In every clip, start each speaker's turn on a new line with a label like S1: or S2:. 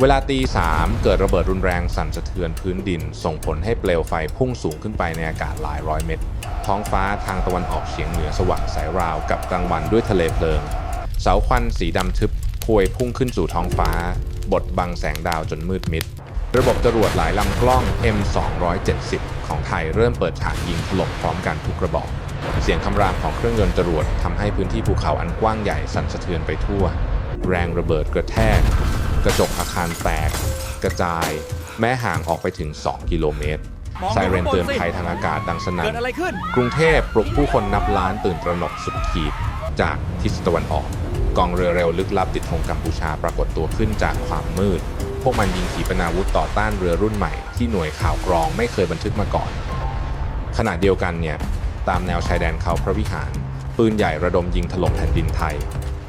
S1: เวลาตีสามเกิดระเบิดรุนแรงสั่นสะเทือนพื้นดิน ส่งผลให้เปลวไฟพุ่งสูงขึ้นไปในอากาศหลายร้อยเมตร ท้องฟ้าทางตะวันออกเฉียงเหนือสว่างสายราวกับกลางวันด้วยทะเลเพลิง เสาควันสีดำทึบพวยพุ่งขึ้นสู่ท้องฟ้า บดบังแสงดาวจนมืดมิด ระบบจรวดหลายลำกล้อง M270 ของไทยเริ่มเปิดฉากยิงถล่มพร้อมกันทุกกระบอก เสียงคำรามของเครื่องยนต์จรวดทำให้พื้นที่ภูเขาอันกว้างใหญ่สั่นสะเทือนไปทั่ว แรงระเบิดกระแทก กระจกอาคารแตก กระจาย แม้ห่างออกไปถึง 2 กิโลเมตรไซเรนเตือนภัยทางอากาศดังสนั่น
S2: เกิดอะไรขึ้น
S1: กรุงเทพปลุกผู้คนนับล้านตื่นตระหนกสุดขีด จากทิศตะวันออก กองเรือเร็วลึกลับติดธงกัมพูชาปรากฏตัวขึ้นจากความมืด พวกมันยิงขีปนาวุธต่อต้านเรือรุ่นใหม่ที่หน่วยข่าวกรองไม่เคยบันทึกมาก่อน ขณะเดียวกันเนี่ยตามแนวชายแดนเขาพระวิหาร ปืนใหญ่ระดมยิงถล่มแผ่นดินไทย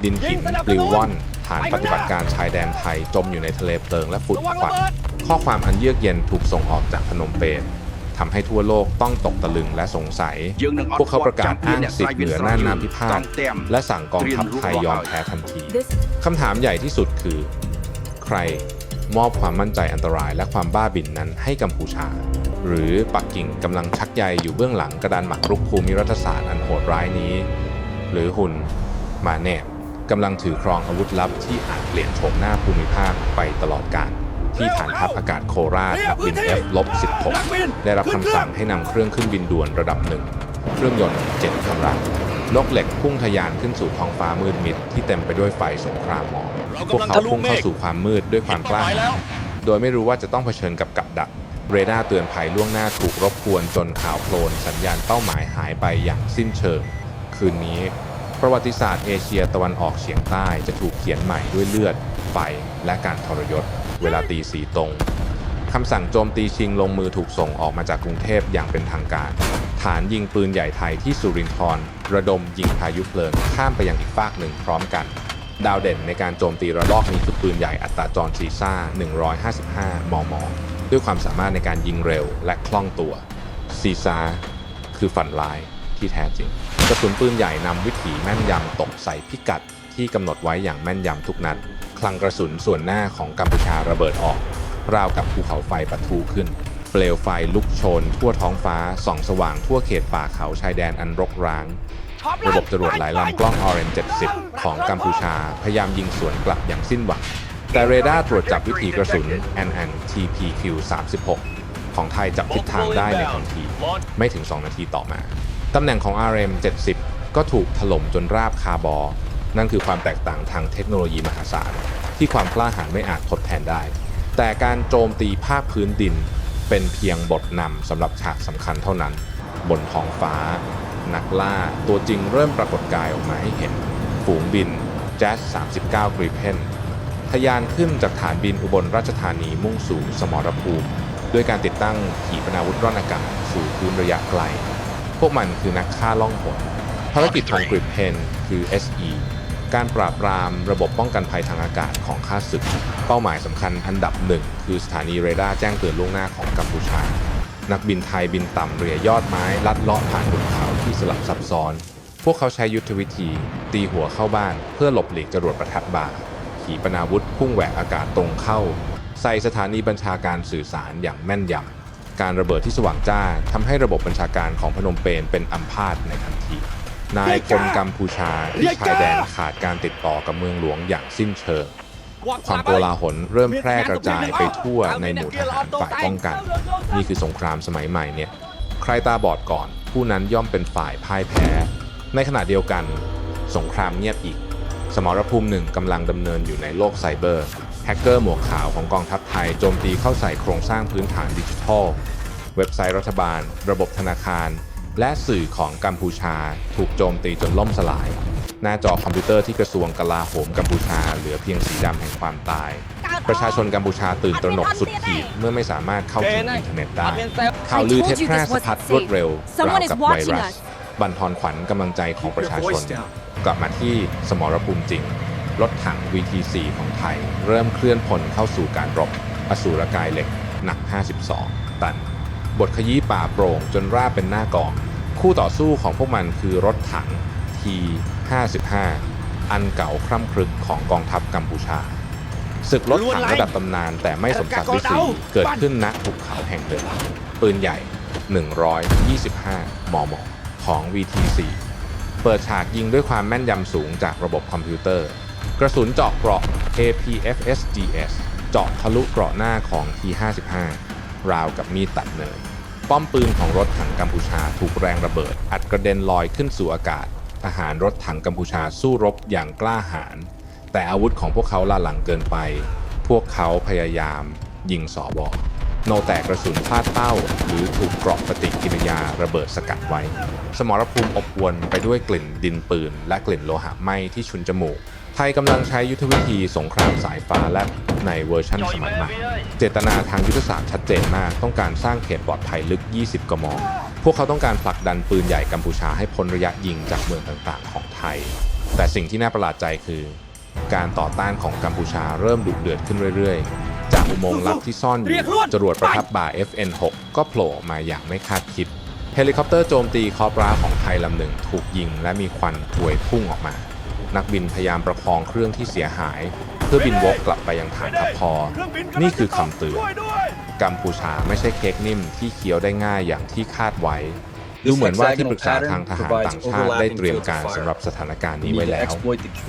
S1: ดินหินปลิวว่อน ฐานปฏิบัติการชายแดนไทยจมอยู่ในทะเลเพลิงและฝุ่น
S2: ระวัง
S1: ควั
S2: ระ
S1: น
S2: เบิด
S1: ข้อความอันเยือกเย็นถูกส่งออกจากพนมเปญทำให้ทั่วโลกต้องตกตะลึงและสงสัย พวกเขาประกาศอ้างสิทธิ์เหนือน่านน้ำพิพาทและสั่งกองทัพไทยยอมแพ้ทันที
S3: This
S1: คำถามใหญ่ที่สุดคือ ใครมอบความมั่นใจอันตรายและความบ้าบิ่นนั้นให้กัมพูชา หรือปักกิ่งกำลังชักใยอยู่เบื้องหลังกระดานหมากรุกภูมิรัฐศาสตร์อันโหดร้ายนี้ หรือหุ่นมาเนบ กำลังถือครองอาวุธลับที่อาจเปลี่ยนโฉมหน้าภูมิภาคไปตลอดกาลที่ฐานทัพอากาศโคราชนักบิน F-16 ได้รับคำสั่งให้นำเครื่องขึ้นบินด่วนระดับหนึ่งเครื่องยนต์7กำลังลกเหล็กพุ่งทะยานขึ้นสู่ท้องฟ้ามืดมิดที่เต็มไปด้วยไฟสงครามหมอกพวกเขาพุ่งเข้าสู่ความมืดด้วยความกล้าหาญโดยไม่รู้ว่าจะต้องเผชิญกับกับดัก เรดาร์เตือนภัยล่วงหน้าถูกรบกวนจนข่าวโคลนสัญญาณเป้าหมายหายไปอย่างสิ้นเชิง คืนนี้ ประวัติศาสตร์เอเชียตะวันออกเฉียงใต้จะถูกเขียนใหม่ด้วยเลือด ไฟ และการทรยศ เวลาตีสีตรงคำสั่งโจมตีชิงลงมือถูกส่งออกมาจากกรุงเทพอย่างเป็นทางการ ฐานยิงปืนใหญ่ไทยที่สุรินทร์ระดมยิงพายุเพลิงข้ามไปยังอีกฟากหนึ่งพร้อมกัน ดาวเด่นในการโจมตีระลอกนี้คือปืนใหญ่อัตราจรซีซ่า 155 มม ด้วยความสามารถในการยิงเร็วและคล่องตัวซีซ่าคือฝันร้ายที่แท้จริง กระสุนปืนใหญ่นำวิถีแม่นยำตกใส่พิกัดที่กำหนดไว้อย่างแม่นยำทุกนัด คลังกระสุนส่วนหน้าของกัมพูชาระเบิดออก ราวกับภูเขาไฟปะทุขึ้น เปลวไฟลุกโชน ทั่วท้องฟ้า ส่องสว่างทั่วเขตป่าเขาชายแดนอันรกร้าง ระบบจรวดหลายลำกล้อง Orange 70 ของกัมพูชาพยายามยิงสวนกลับอย่างสิ้นหวัง แต่เรดาร์ตรวจจับวิถีกระสุน NN TPQ 36ของไทยจับทิศทางได้ในทันที ไม่ถึง 2 นาทีต่อมา ตำแหน่งของ RM 70 ก็ถูกถล่มจนราบคาบอ นั่นคือความแตกต่างทางเทคโนโลยีมหาศาล ที่ความกล้าหาญไม่อาจทดแทนได้ แต่การโจมตีภาคพื้นดิน เป็นเพียงบทนำสำหรับฉากสำคัญเท่านั้น บนท้องฟ้า นักล่าตัวจริงเริ่มปรากฏกายออกมาให้เห็น ฝูงบิน Jazz 39 Gripen ทะยานขึ้นจากฐานบินอุบลราชธานีมุ่งสู่สมรภูมิ ด้วยการติดตั้งขีปนาวุธร่อนอากาศสู่พื้นระยะไกล พวกมันคือนักฆ่าล่องหนภารกิจของ Gripen คือ SE การปราบปรามระบบป้องกันภัยทางอากาศของข้าศึก เป้าหมายสำคัญอันดับหนึ่งคือสถานีเรดาร์แจ้งเตือนล่วงหน้าของกัมพูชา นักบินไทยบินต่ำเรือยอดไม้ลัดเลาะผ่านหุบเขาที่สลับซับซ้อน พวกเขาใช้ยุทธวิธี ตีหัวเข้าบ้าน เพื่อหลบหลีกจรวดประทัดบ่าขีปนาวุธพุ่งแหวกอากาศตรงเข้า ใส่สถานีบัญชาการสื่อสารอย่างแม่นยำ การระเบิดที่สว่างจ้าทำให้ระบบบัญชาการของพนมเปญเป็นอัมพาตในทันที นายพลกัมพูชาที่ชายแดนขาดการติดต่อกับเมืองหลวงอย่างสิ้นเชิง ความโกลาหลเริ่มแพร่กระจายไปทั่วในหมู่ทหารฝ่ายป้องกัน นี่คือสงครามสมัยใหม่เนี่ย ใครตาบอดก่อน ผู้นั้นย่อมเป็นฝ่ายพ่ายแพ้ ในขณะเดียวกัน สงครามเงียบอีก สมรภูมิหนึ่งกำลังดำเนินอยู่ในโลกไซเบอร์ แฮกเกอร์หมวกขาวของกองทัพไทยโจมตีเข้าใส่โครงสร้างพื้นฐานดิจิทัล เว็บไซต์รัฐบาล ระบบธนาคาร และสื่อของกัมพูชา ถูกโจมตีจนล่มสลาย หน้าจอคอมพิวเตอร์ที่กระทรวงกลาโหมกัมพูชา เหลือเพียงสีดำแห่งความตาย ประชาชนกัมพูชาตื่นตระหนกสุดขีดเมื่อไม่สามารถเข้าถึงอินเทอร์เน็ตได้ข่าวลือเท็จแพร่สะพัดรวดเร็วราวกับไวรัสบั่นทอนขวัญกำลังใจของประชาชน กลับมาที่สมรภูมิจริง รถถัง VT4 ของไทย เริ่มเคลื่อนพลเข้าสู่การรบ อสูรกายเหล็ก หนัก 52 ตัน บทขยี้ป่าโปร่งจนราบเป็นหน้ากอง คู่ต่อสู้ของพวกมันคือรถถัง T55 อันเก่าคร่ำครึกของกองทัพกัมพูชา ศึกรถถังระดับตำนานแต่ไม่สมศักดิ์ศรีเกิดขึ้นณภูเขาแห่งหนึ่งปืนใหญ่ 125 มม ของ VT4 เปิดฉากยิงด้วยความแม่นยำสูงจากระบบคอมพิวเตอร์ กระสุนเจาะเกราะ APFSGS เจาะทะลุเกราะหน้าของ T55 ราวกับมีดตัดเนย ป้อมปืนของรถถังกัมพูชาถูกแรงระเบิด อัดกระเด็นลอยขึ้นสู่อากาศ ทหารรถถังกัมพูชาสู้รบอย่างกล้าหาญแต่อาวุธของพวกเขาล่าหลังเกินไป พวกเขาพยายามยิงสอบอโนแตกกระสุนพลาดเป้า หรือถูกเกราะปฏิกิริยาระเบิดสกัดไว้ สมรภูมิอบอวนไปด้วยกลิ่นดินปืน และกลิ่นโลหะไหม้ที่ชุนจมูก ไทยกำลังใช้ยุทธวิธีสงครามสายฟ้าแลบในเวอร์ชันสมัยใหม่ เจตนาทางยุทธศาสตร์ชัดเจนมาก ต้องการสร้างเขตปลอดภัยลึก 20 กม พวกเขาต้องการผลักดันปืนใหญ่กัมพูชาให้พ้นระยะยิงจากเมืองต่างๆ ของไทย แต่สิ่งที่น่าประหลาดใจคือ การต่อต้านของกัมพูชาเริ่มดุเดือดขึ้นเรื่อยๆ จากอุโมงค์ลับที่ซ่อนอยู่จรวดประทับบ่า FN6 ก็โผล่ออกมาอย่างไม่คาดคิด เฮลิคอปเตอร์โจมตีคอปราของไทยลำหนึ่งถูกยิงและมีควันพวยพุ่งออกมา นักบินพยายามประคองเครื่องที่เสียหาย เพื่อบินวกกลับไปยังฐานทัพพอ นี่คือคำเตือนกัมพูชาไม่ใช่เค้กนิ่มที่เคี้ยวได้ง่ายอย่างที่คาดไว้ ดูเหมือนว่าที่ปรึกษาทางทหารต่างชาติได้เตรียมการสำหรับสถานการณ์นี้ไว้แล้ว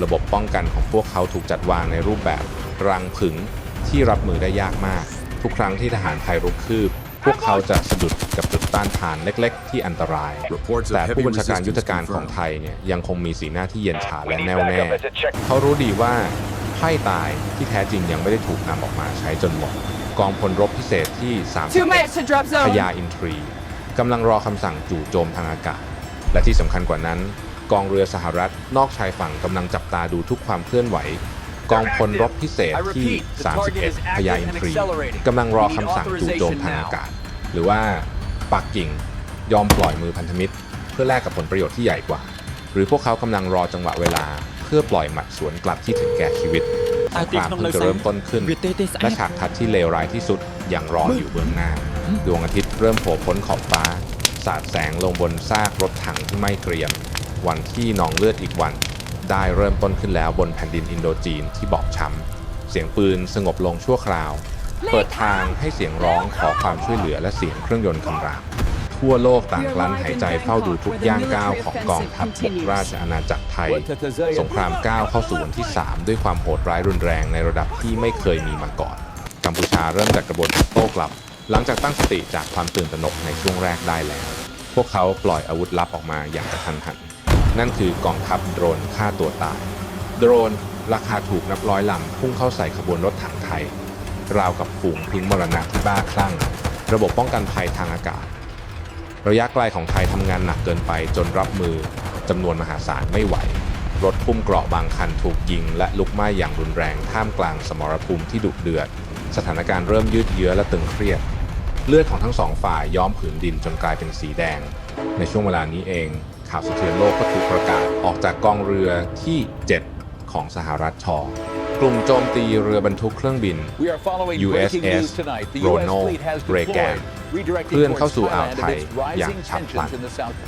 S1: ระบบป้องกันของพวกเขาถูกจัดวางในรูปแบบ รังผึงที่รับมือได้ยากมาก ทุกครั้งที่ทหารไทยรุกคืบ พวกเขาจะสะดุดกับจุดต้านทานเล็ก ๆ ที่อันตราย แต่ผู้บัญชาการยุทธการของไทยเนี่ยยังคงมีสีหน้าที่เย็นชาและแน่วแน่ เขารู้ดีว่าไพ่ตายที่แท้จริงยังไม่ได้ถูกนำออกมาใช้จนหมด กองพลรบพิเศษที่
S2: Two minutes to drop
S1: 31พ
S2: zone.
S1: ญาอินทรีกำลังรอคำสั่งจู่โจมทางอากาศ และที่สำคัญกว่านั้น กองเรือสหรัฐนอกชายฝั่งกำลังจับตาดูทุกความเคลื่อนไหวกองพลรบพิเศษที่ 31พญาอินทรีกำลังรอคำสั่งจู่โจมทางอากาศ หรือว่าปักกิ่งยอมปล่อยมือพันธมิตร เพื่อแลกกับผลประโยชน์ที่ใหญ่กว่า หรือพวกเขากำลังรอจังหวะเวลา เพื่อปล่อยหมัดสวนกลับที่ถึงแก่ชีวิตสงครามเพิ่งจะเริ่มต้นขึ้นและฉากทัดที่เลวร้ายที่สุดยังรออยู่เบื้องหน้า ดวงอาทิตย์เริ่มโผล่พ้นขอบฟ้า สาดแสงลงบนซากรถถังที่ไม่เกรียม วันที่นองเลือดอีกวัน ได้เริ่มต้นขึ้นแล้วบนแผ่นดินอินโดจีนที่บอบช้ำเสียงปืนสงบลงชั่วคราว เปิดทางให้เสียงร้องขอความช่วยเหลือและเสียงเครื่องยนต์คำรามทั่วโลกต่างกลั้นหายใจเฝ้าดูทุกย่างก้าวของกองทัพบกราชอาณาจักรไทย สงครามก้าวเข้าสู่วันที่ 3 ด้วยความโหดร้ายรุนแรงในระดับที่ไม่เคยมีมาก่อน กัมพูชาเริ่มจัดกระบวนการโต้กลับ หลังจากตั้งสติจากความตื่นตระหนกในช่วงแรกได้แล้ว พวกเขาปล่อยอาวุธลับออกมาอย่างกระทันหัน นั่นคือกองทัพโดรนฆ่าตัวตาย โดรนราคาถูกนับร้อยลำพุ่งเข้าใส่ขบวนรถถังไทย ราวกับฝูงพิงมรณะที่บ้าคลั่ง ระบบป้องกันภัยทางอากาศ ระยะไกลของไทยทำงานหนักเกินไปจนรับมือจำนวนมหาศาลไม่ไหว รถพุ่มเกราะบางคันถูกยิง และลุกไหม้อย่างรุนแรงท่ามกลางสมรภูมิที่ดุเดือด สถานการณ์เริ่มยืดเยื้อและตึงเครียด เลือดของทั้งสองฝ่ายย้อมผืนดินจนกลายเป็นสีแดง ในช่วงเวลานี้เองข่าวสะเทือนโลกก็ถูกประกาศออกจากกองเรือที่ 7 ของสหรัฐชอ กลุ่มโจมตีเรือบรรทุกเครื่องบิน
S3: USS
S1: Ronald
S3: Ronald
S1: Reagan
S3: Reagan
S1: เคลื่อนเข้าสู่อ่าวไทยอย่างฉับพลัน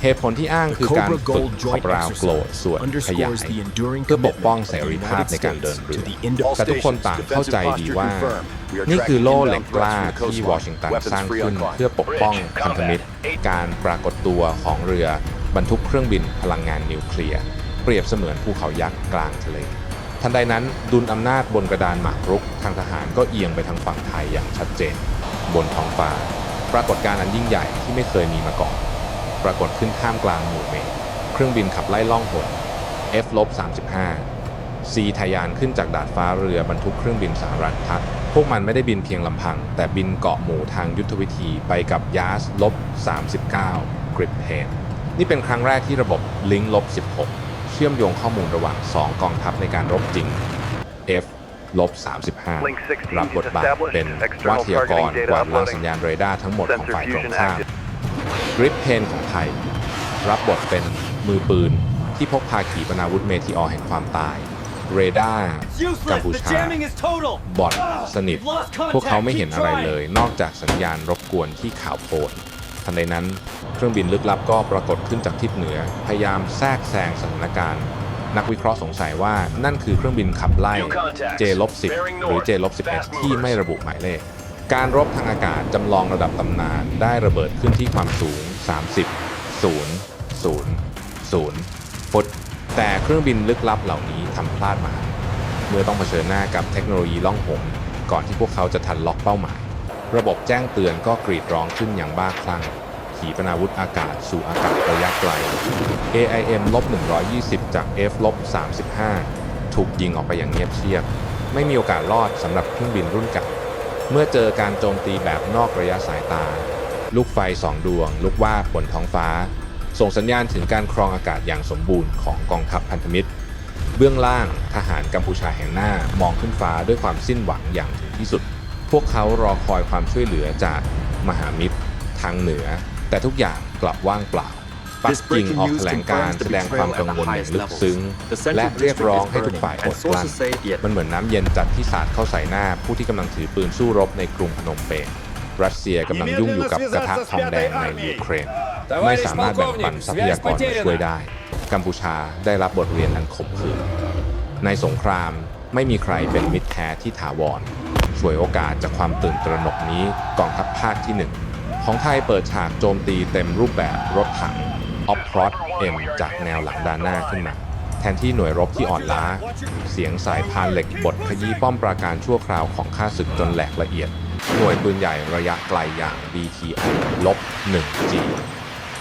S1: เหตุผลที่อ้างคือการฝึกขอบราวโกลดส่วนขยายเพื่อปกป้องเสรีภาพในการเดินเรือแต่ทุกคนต่างเข้าใจดีว่า นี่คือโล่เหล็กกล้าที่วอชิงตันสร้างขึ้นเพื่อปกป้องพันธมิตร การปรากฏตัวของเรือบรรทุกเครื่องบินพลังงานนิวเคลียร์เปรียบเสมือนภูเขายักษ์กลางทะเล ทันใดนั้นดุลอำนาจบนกระดานหมากรุกทางทหารก็เอียงไปทางฝั่งไทยอย่างชัดเจน บนท้องฟ้า ปรากฏการณ์อันยิ่งใหญ่ที่ไม่เคยมีมาก่อน ปรากฏขึ้นท่ามกลางหมู่เมฆเครื่องบินขับไล่ล่องหน F-35 C ทยานขึ้นจากดาดฟ้าเรือบรรทุกเครื่องบินสหรัฐพัดพวกมันไม่ได้บินเพียงลำพัง แต่บินเกาะหมู่ทางยุทธวิธีไปกับยาสลบ39กริปเพนนี่เป็นครั้งแรกที่ระบบลิงลบ16 ชื่อมโยงข้อมูลระหว่าง 2 กองทัพในการรบจริง F ลบ 35 รับบทบาทเป็นวาทยากรกวาดล้างสัญญาณเรดาร์ทั้งหมดของฝ่ายตรงข้ามกริปเพนของไทย รับบทเป็นมือปืนที่พกพาขีปนาวุธเมทิออร์แห่งความตาย เรดาร์กัมพูชาบอดสนิท พวกเขาไม่เห็นอะไรเลย นอกจากสัญญาณรบกวนที่ข่าวโพลน ทันใดนั้น เครื่องบินลึกลับก็ปรากฏขึ้นจากทิศเหนือ พยายามแทรกแซงสถานการณ์ นักวิเคราะห์สงสัยว่านั่นคือเครื่องบินขับไล่ J-10 หรือ J-11 ที่ไม่ระบุหมายเลข การรบทางอากาศจำลองระดับตำนานได้ระเบิดขึ้นที่ความสูง 30 0 0 0ฟุตแต่เครื่องบินลึกลับเหล่านี้ทำพลาดมหันต์เมื่อต้องเผชิญหน้ากับเทคโนโลยีล่องหนก่อนที่พวกเขาจะทันล็อกเป้าหมาย ระบบแจ้งเตือนก็กรีดร้องขึ้นอย่างบ้าคลั่ง ขีปนาวุธอากาศสู่อากาศระยะไกล AIM ลบ120 จาก F ลบ35 ถูกยิงออกไปอย่างเงียบเชียบ ไม่มีโอกาสรอดสำหรับเครื่องบินรุ่นเก่า เมื่อเจอการโจมตีแบบนอกระยะสายตา ลูกไฟสองดวง ลุกว่าบนท้องฟ้า ส่งสัญญาณถึงการครองอากาศอย่างสมบูรณ์ของกองทัพพันธมิตร เบื้องล่างทหารกัมพูชาแห่งหน้ามองขึ้นฟ้าด้วยความสิ้นหวังอย่างถึงที่สุด พวกเขารอคอยความช่วยเหลือจากมหามิตรทางเหนือ แต่ทุกอย่างกลับว่างเปล่า ปักกิ่งออกแถลงการแสดงความกังวลอย่างลึกซึ้ง และเรียกร้องให้ทุกฝ่ายอดกลั้น มันเหมือนน้ำเย็นจัดที่สาดเข้าใส่หน้าผู้ที่กำลังถือปืนสู้รบในกรุงพนมเปญรัสเซียกำลังยุ่งอยู่กับกระทะทองแดงในยูเครน ไม่สามารถแบ่งปันทรัพยากรมาช่วยได้ กัมพูชาได้รับบทเรียนอันขมขื่นในสงครามไม่มีใครเป็นมิตรแท้ที่ถาวร ช่วยโอกาสจากความตื่นตระหนกนี้กองทัพภาคที่หนึ่งของไทยเปิดฉากโจมตีเต็มรูปแบบรถถังออฟพรอตเอ็มจากแนวหลังด้านหน้าขึ้นมา แทนที่หน่วยรบที่อ่อนล้า เสียงสายพานเหล็กบดขยี้ป้อมปราการชั่วคราวของข้าศึกจนแหลกละเอียด หน่วยปืนใหญ่ระยะไกลอย่าง BTI ลบ 1G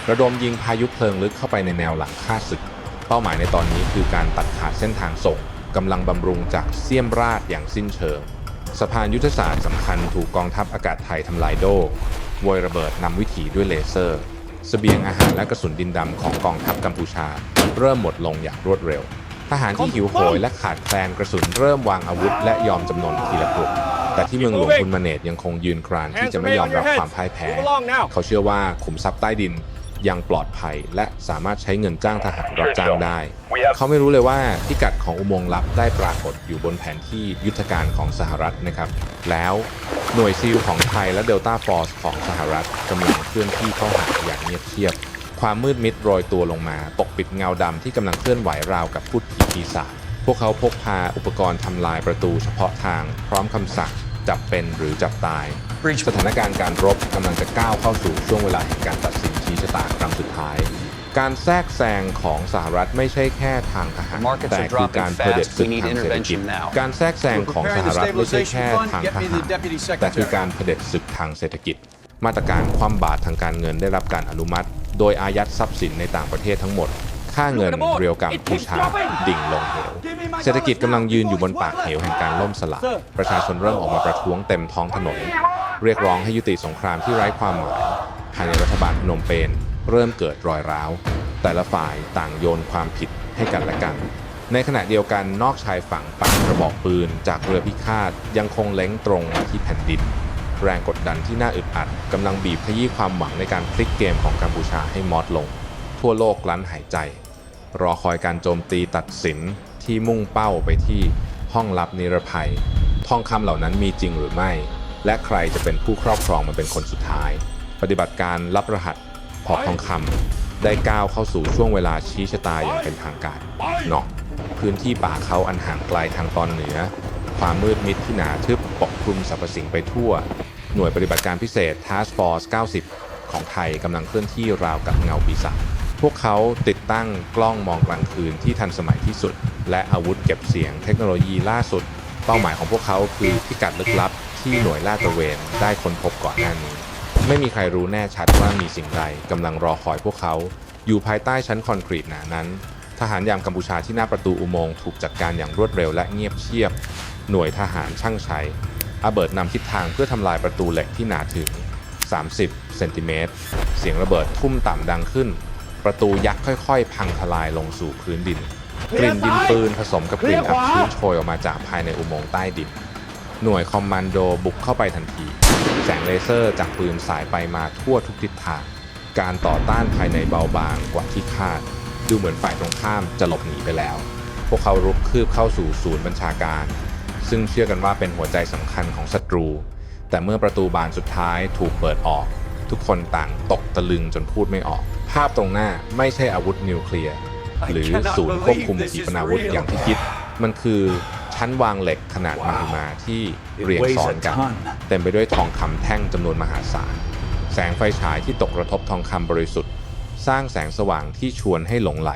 S1: ระดมยิงพายุเพลิงลึกเข้าไปในแนวหลังข้าศึก เป้าหมายในตอนนี้คือการตัดขาดเส้นทางส่งกำลังบำรุงจากเสี้ยมราดอย่างสิ้นเชิง สะพานยุทธศาสตร์สำคัญถูกกองทัพอากาศไทยทำลายโดโวยระเบิดนำวิถีด้วยเลเซอร์สเสบียงอาหารและกระสุนดินดำของกองทัพกัมพูชา เริ่มหมดลงอย่างรวดเร็ว ทหารที่หิวโหยและขาดแคลนกระสุนเริ่มวางอาวุธและยอมจำนนทีละกลุ่มแต่ที่เมืองหลวงคุณมาเนตยังคงยืนกรานที่จะไม่ยอมรับความพ่ายแพ้ เขาเชื่อว่าขุมทรัพย์ใต้ดิน ยังปลอดภัย และสามารถใช้เงินจ้างทหารรับจ้างได้ เขาไม่รู้เลยว่าพิกัดของอุโมงค์ลับได้ปรากฏอยู่บนแผนที่ยุทธการของสหรัฐนะครับ แล้วหน่วยซีลของไทยและเดลต้าฟอร์สของสหรัฐกำลังเคลื่อนที่เข้าหาอย่างเงียบเชียบ ความมืดมิดโรยตัวลงมา ปกปิดเงาดำที่กำลังเคลื่อนไหวราวกับพูดผีปีศาจพวกเขาพกพาอุปกรณ์ทำลายประตูเฉพาะทางพร้อมคำสั่ง จับเป็นหรือจับตาย สถานการณ์การรบกำลังจะก้าวเข้าสู่ช่วงเวลาแห่งการตัดสินชี้ชะตาครั้งสุดท้าย การแทรกแซงของสหรัฐไม่ใช่แค่ทางทหาร
S2: Markets
S1: แต่
S2: are
S1: คือการ
S2: dropping
S1: เผด็จ
S2: fast.
S1: ศึก
S2: We need
S1: ทางเศรษฐกิจ
S2: intervention now.
S1: การแทรกแซงของสหรัฐไม่ใช่แค่ทางทหารแต่คือการเผด็จศึกทางเศรษฐกิจ มาตรการคว่ำบาตรทางการเงินได้รับการอนุมัติ โดยอายัดทรัพย์สินในต่างประเทศทั้งหมด ค่าเงินเรียวกัมพูชาดิ่งลงเหว เศรษฐกิจกำลังยืนอยู่บนปากเหวแห่งการล่มสลายประชาชนเริ่มออกมาประท้วงเต็มท้องถนน เรียกร้องให้ยุติสงครามที่ไร้ความหมายภายในรัฐบาลพนมเปญเริ่มเกิดรอยร้าว แต่ละฝ่ายต่างโยนความผิดให้กันและกัน ในขณะเดียวกันนอกชายฝั่งปักกระบอกปืน จากเรือพิฆาตยังคงเล้งตรงมาที่แผ่นดิน แรงกดดันที่น่าอึดอัดกำลังบีบขยี้ความหวังในการพลิกเกมของกัมพูชาให้มอดลง ทั่วโลกกลั้นหายใจ รอคอยการโจมตีตัดสินที่มุ่งเป้าไปที่ห้องลับนิรภัย ทองคำเหล่านั้นมีจริงหรือไม่ และใครจะเป็นผู้ครอบครองมันเป็นคนสุดท้าย ปฏิบัติการรับรหัสหอทองคำได้ก้าวเข้าสู่ช่วงเวลาชี้ชะตาอย่างเป็นทางการเนาะพื้นที่ป่าเขาอันห่างไกลทางตอนเหนือ ความมืดมิดที่หนาทึบปกคลุมสรรพสิ่งไปทั่ว หน่วยปฏิบัติการพิเศษ Task Force 90 ของไทยกำลังเคลื่อนที่ราวกับเงาปีศาจ พวกเขาติดตั้งกล้องมองกลางคืนที่ทันสมัยที่สุด และอาวุธเก็บเสียงเทคโนโลยีล่าสุด เป้าหมายของพวกเขาคือพิกัดลึกลับที่หน่วยลาดตระเวนได้ค้นพบก่อนหน้านี้ ไม่มีใครรู้แน่ชัดว่ามีสิ่งใดกำลังรอคอยพวกเขา อยู่ภายใต้ชั้นคอนกรีตหนานั้น ทหารยามกัมพูชาที่หน้าประตูอุโมงค์ถูกจัดการอย่างรวดเร็วและเงียบเชียบ หน่วยทหารช่างชัยอาเบิดนำทิศทางเพื่อทำลายประตูเหล็กที่หนาถึง 30 เซนติเมตร เสียงระเบิดทุ่มต่ำดังขึ้น ประตูยักษ์ค่อยๆ พังทลายลงสู่พื้นดิน กลิ่นดินปืนผสมกับกลิ่นอับชื้นโชยออกมาจากภายในอุโมงค์ใต้ดิน หน่วยคอมมานโดบุกเข้าไปทันที แสงเลเซอร์จากปืนสายไปมาทั่วทุกทิศทาง การต่อต้านภายในเบาบางกว่าที่คาด ดูเหมือนฝ่ายตรงข้ามจะหลบหนีไปแล้ว พวกเขารุกคืบเข้าสู่ศูนย์บัญชาการ ซึ่งเชื่อกันว่าเป็นหัวใจสำคัญของศัตรู แต่เมื่อประตูบานสุดท้ายถูกเปิดออก ทุกคนต่างตกตะลึงจนพูดไม่ออก ภาพตรงหน้าไม่ใช่อาวุธนิวเคลียร์หรือศูนย์ควบคุมขีปนาวุธอย่างที่คิด มันคือชั้นวางเหล็กขนาดมหึมาที่เรียงซ้อนกัน เต็มไปด้วยทองคำแท่งจำนวนมหาศาล แสงไฟฉายที่ตกกระทบทองคำบริสุทธิ์ สร้างแสงสว่างที่ชวนให้หลงไหล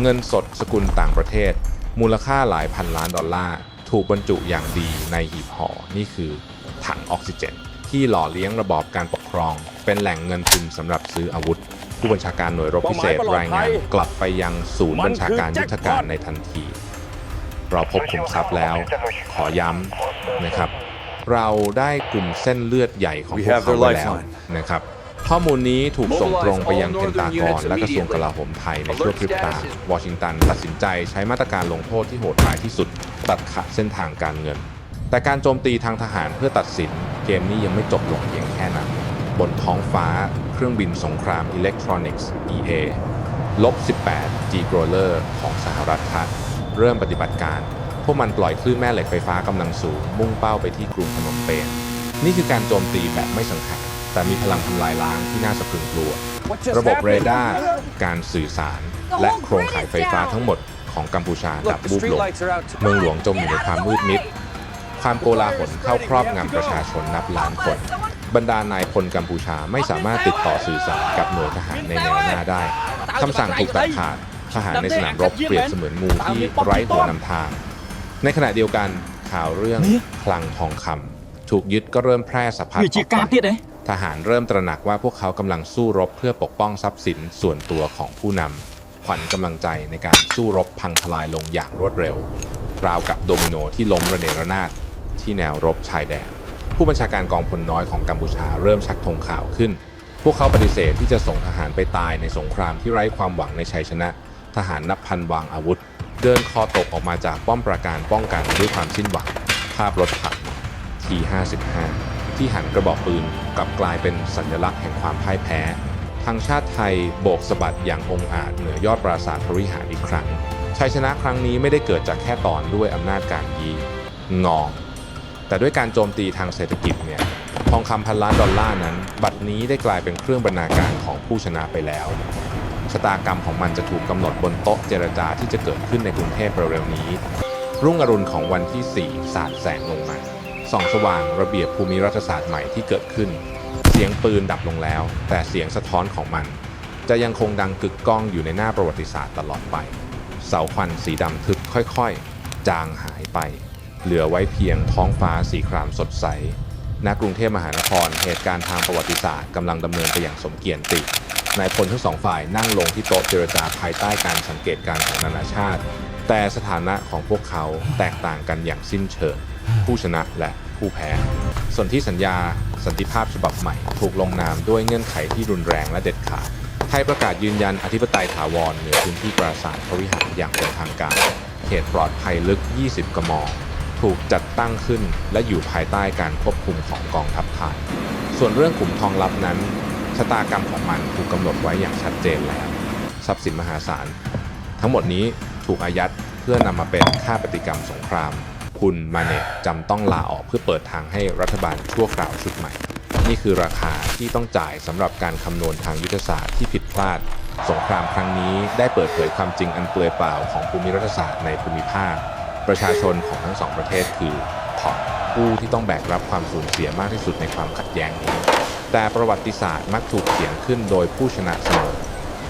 S1: เงินสดสกุลต่างประเทศ มูลค่าหลายพันล้านดอลลาร์ถูกบรรจุอย่างดีในหีบห่อนี่คือ ถังออกซิเจน ที่หล่อเลี้ยงระบอบการปกครอง เป็นแหล่งเงินทุนสำหรับซื้ออาวุธ ผู้บัญชาการหน่วยรบพิเศษรายงานกลับไปยังศูนย์บัญชาการยุทธการในทันที เราพบขุมทรัพย์แล้ว ขอย้ำนะครับ เราได้กลุ่มเส้นเลือดใหญ่ของพวกเขาไว้แล้วนะครับข้อมูลนี้ถูกส่งตรงไปยังเพนตากรและกระทรวงกลาโหมไทยในชั่วพริบตา วอชิงตันตัดสินใจใช้มาตรการลงโทษที่โหดร้ายที่สุด ตัดขาดเส้นทางการเงิน แต่การโจมตีทางทหารเพื่อตัดสิน เกมนี้ยังไม่จบลงเพียงแค่นั้น บนท้องฟ้าเครื่องบินสงครามอิเล็กทรอนิกส์ EA ลบ 18 G g r o w l e r ของสหรัฐครับเริ่มปฏิบัติการ พวกมันปล่อยคลื่นแม่เหล็กไฟฟ้ากำลังสูง มุ่งเป้าไปที่กรุงพนมเปญนี่คือการโจมตีแบบไม่สังหารแต่มีพลังทำลายล้างที่น่าสะพรึงกลัว ระบบเรดาร์ การสื่อสาร และโครงข่ายไฟฟ้าทั้งหมดของกัมพูชาดับ
S2: Look, the
S1: บูบลง
S2: streetlights are out.
S1: เมืองหลวงจมอยู่ในความมืดมิด ความโกลาหลเข้าครอบงำประชาชนนับล้านคน บรรดานายพลกัมพูชาไม่สามารถติดต่อสื่อสารกับหน่วยทหารในแนวหน้าได้คำสั่งถูกตัดขาดทหารในสนามรบเปรียบเสมือนงูที่ไร้ตัวนำทาง ในขณะเดียวกันข่าวเรื่องคลังทองคำถูกยึดก็เริ่มแพร่สะพัดออกไปทหารเริ่มตระหนักว่าพวกเขากำลังสู้รบเพื่อปกป้องทรัพย์สินส่วนตัวของผู้นำขวัญกำลังใจในการสู้รบพังทลายลงอย่างรวดเร็ว ราวกับโดมิโนที่ล้มระเนระนาดที่แนวรบชายแดน ผู้บัญชาการกองพลน้อยของกัมพูชาเริ่มชักธงข่าวขึ้น พวกเขาปฏิเสธที่จะส่งทหารไปตายในสงครามที่ไร้ความหวังในชัยชนะ ทหารนับพันวางอาวุธ เดินคอตกออกมาจากป้อมปราการป้องกันด้วยความสิ้นหวัง ภาพรถถัง T55 ที่หันกระบอกปืนกลับกลายเป็นสัญลักษณ์แห่งความพ่ายแพ้ ทางชาติไทยโบกสะบัดอย่างองอาจเหนือยอดปราสาทพระวิหารอีกครั้งชัยชนะครั้งนี้ไม่ได้เกิดจากแค่ตอนด้วยอำนาจการยีงอง แต่ด้วยการโจมตีทางเศรษฐกิจเนี่ยทองคำพันล้านดอลลาร์นั้น บัดนี้ได้กลายเป็นเครื่องบรรณาการของผู้ชนะไปแล้ว ชะตากรรมของมันจะถูกกำหนดบนโต๊ะเจรจาที่จะเกิดขึ้นในกรุงเทพเร็วๆนี้ รุ่งอรุณของวันที่ 4 สาดแสงลงมาส่องสว่างระเบียบภูมิรัฐศาสตร์ใหม่ที่เกิดขึ้น เสียงปืนดับลงแล้ว แต่เสียงสะท้อนของมัน จะยังคงดังกึกก้องอยู่ในหน้าประวัติศาสตร์ตลอดไป เสาควันสีดำทึบค่อยๆ จางหายไป เหลือไว้เพียงท้องฟ้าสีครามสดใสณกรุงเทพมหานครเหตุการณ์ทางประวัติศาสตร์กำลังดำเนินไปอย่างสมเกียรตินายพลทั้งสองฝ่ายนั่งลงที่โต๊ะเจรจาภายใต้การสังเกตการณ์ของนานาชาติ แต่สถานะของพวกเขาแตกต่างกันอย่างสิ้นเชิง ผู้ชนะและผู้แพ้ส่วนที่สัญญาสันติภาพฉบับใหม่ถูกลงนามด้วยเงื่อนไขที่รุนแรงและเด็ดขาดไทยประกาศยืนยันอธิปไตยถาวรเหนือพื้นที่ปราสาทพระวิหารอย่างเป็นทางการ เขตปลอดภัยลึก 20กม ถูกจัดตั้งขึ้น และอยู่ภายใต้การควบคุมของกองทัพไทย ส่วนเรื่องขุมทองลับนั้น ชะตากรรมของมันถูกกำหนดไว้อย่างชัดเจนแล้ว ทรัพย์สินมหาศาล ทั้งหมดนี้ถูกอายัดเพื่อนำมาเป็นค่าปฏิกรรมสงคราม คุณมาเนตจำต้องลาออกเพื่อเปิดทางให้รัฐบาลชั่วคราวชุดใหม่ นี่คือราคาที่ต้องจ่ายสำหรับการคำนวณทางยุทธศาสตร์ที่ผิดพลาดสงครามครั้งนี้ได้เปิดเผยความจริงอันเปลือยเปล่าของภูมิรัฐศาสตร์ในภูมิภาค ประชาชนของทั้งสองประเทศคือพอร์ตผู้ที่ต้องแบกรับความสูญเสียมากที่สุดในความขัดแย้งนี้ แต่ประวัติศาสตร์มักถูกเขียนขึ้นโดยผู้ชนะเสมอ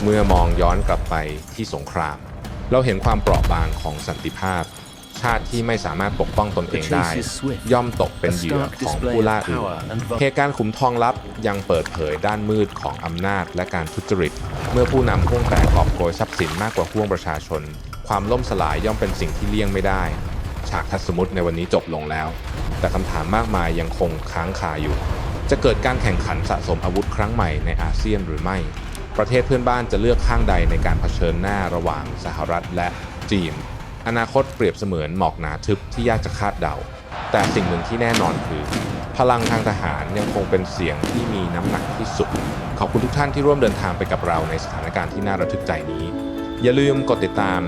S1: เมื่อมองย้อนกลับไปที่สงคราม เราเห็นความเปราะบางของสันติภาพ ชาติที่ไม่สามารถปกป้องตนเองได้ ย่อมตกเป็นเหยื่อของผู้ล่าอื่นเหตุการณ์ขุมทองลับยังเปิดเผยด้านมืดของอำนาจและการทุจริต เมื่อผู้นำห่วงแตกกอบโกยทรัพย์สินมากกว่าห่วงประชาชน ความล่มสลายย่อมเป็นสิ่งที่เลี่ยงไม่ได้ ฉากทัศสมมติในวันนี้จบลงแล้ว แต่คำถามมากมายยังคงค้างคาอยู่ จะเกิดการแข่งขันสะสมอาวุธครั้งใหม่ในอาเซียนหรือไม่ ประเทศเพื่อนบ้านจะเลือกข้างใดในการเผชิญหน้าระหว่างสหรัฐและจีน อนาคตเปรียบเสมือนหมอกหนาทึบที่ยากจะคาดเดา แต่สิ่งหนึ่งที่แน่นอนคือ พลังทางทหารยังคงเป็นเสียงที่มีน้ำหนักที่สุด ขอบคุณทุกท่านที่ร่วมเดินทางไปกับเราในสถานการณ์ที่น่าระทึกใจนี้ อย่าลืมกดติดตาม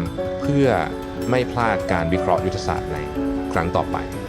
S1: เพื่อไม่พลาดการวิเคราะห์ยุทธศาสตร์ในครั้งต่อไป